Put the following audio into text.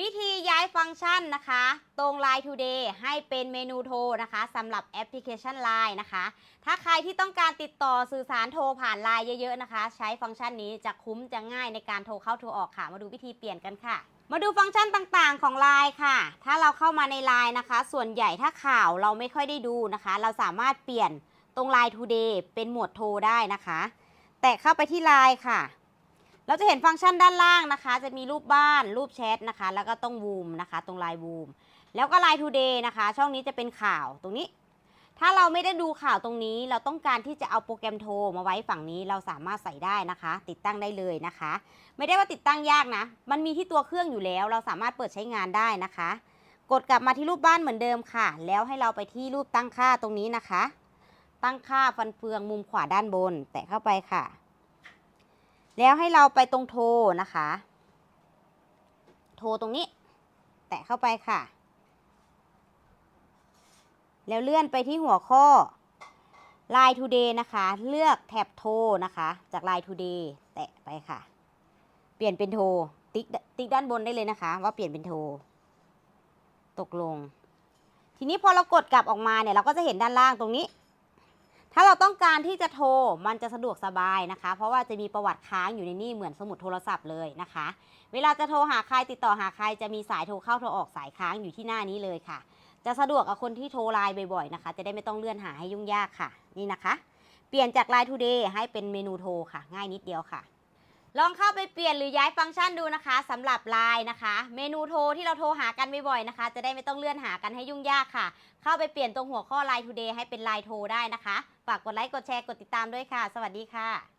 วิธีย้ายฟังก์ชันนะคะ ตรง Line Today ให้เป็นเมนูโทรนะคะสำหรับแอปพลิเคชัน Line นะคะ ถ้าใครที่ต้องการติดต่อสื่อสารโทรผ่าน Line เยอะๆนะคะ ใช้ฟังก์ชันนี้จะคุ้มจะง่ายในการโทรเข้าโทรออกค่ะ มาดูวิธีเปลี่ยนกันค่ะ มาดูฟังก์ชันต่างๆของ Line ค่ะ ถ้าเราเข้ามาใน Line นะคะ ส่วนใหญ่ถ้าข่าวเราไม่ค่อยได้ดูนะคะ เราสามารถเปลี่ยนตรง Line Today เป็นหมวดโทรได้นะคะ แตะเข้าไปที่ Line ค่ะ เราจะเห็นฟังก์ชันด้านล่างนะคะ จะมีรูปบ้านรูปแชทนะคะ แล้วก็ต้องวูมนะคะ ตรงไลน์วูมแล้วก็ไลน์ทูเดย์นะคะ ช่องนี้จะเป็นข่าวตรงนี้ ถ้าเราไม่ได้ดูข่าวตรงนี้ เราต้องการที่จะเอาโปรแกรมโทรมาไว้ฝั่งนี้เราสามารถใส่ได้นะคะ ติดตั้งได้เลยนะคะ ไม่ได้ว่าติดตั้งยากนะ มันมีที่ตัวเครื่องอยู่แล้ว เราสามารถเปิดใช้งานได้นะคะ กดกลับมาที่รูปบ้านเหมือนเดิมค่ะ แล้วให้เราไปที่รูปตั้งค่าตรงนี้นะคะ ตั้งค่าฟันเฟืองมุมขวาด้านบน แตะเข้าไปค่ะ แล้วให้เราไปตรงโทนะคะ โทรตรงนี้ แตะเข้าไปค่ะ แล้วเลื่อนไปที่หัวข้อ Line Today นะคะ เลือกแท็บโทรนะคะ จาก Line Today แตะไปค่ะ เปลี่ยนเป็นโทรติ๊กติ๊กด้านบนได้เลยนะคะ ว่าเปลี่ยนเป็นโทรตกลง ทีนี้พอเรากดกลับออกมาเนี่ยเราก็จะเห็นด้านล่างตรงนี้ ถ้าเราต้องการที่จะโทรมันจะสะดวกสบายนะคะ เพราะว่าจะมีประวัติค้างอยู่ในนี่เหมือนสมุดโทรศัพท์เลยนะคะ เวลาจะโทรหาใครติดต่อหาใครจะมีสายโทรเข้าโทรออกสายค้างอยู่ที่หน้านี้เลยค่ะ จะสะดวกกับคนที่โทรไลน์บ่อยๆนะคะ จะได้ไม่ต้องเลื่อนหาให้ยุ่งยากค่ะ นี่นะคะ เปลี่ยนจาก Line Today ให้เป็นเมนูโทรค่ะ ง่ายนิดเดียวค่ะ ลองเข้าไปเปลี่ยนหรือย้ายฟังก์ชันดูนะคะสำหรับ Line นะคะ เมนูโทรที่เราโทรหากันบ่อยๆนะคะ จะได้ไม่ต้องเลื่อนหากันให้ยุ่งยากค่ะ เข้าไปเปลี่ยนตรงหัวข้อ Line Today ให้เป็น Line โทรได้นะคะ ฝากกดไลค์ กดแชร์ กดติดตามด้วยค่ะ สวัสดีค่ะ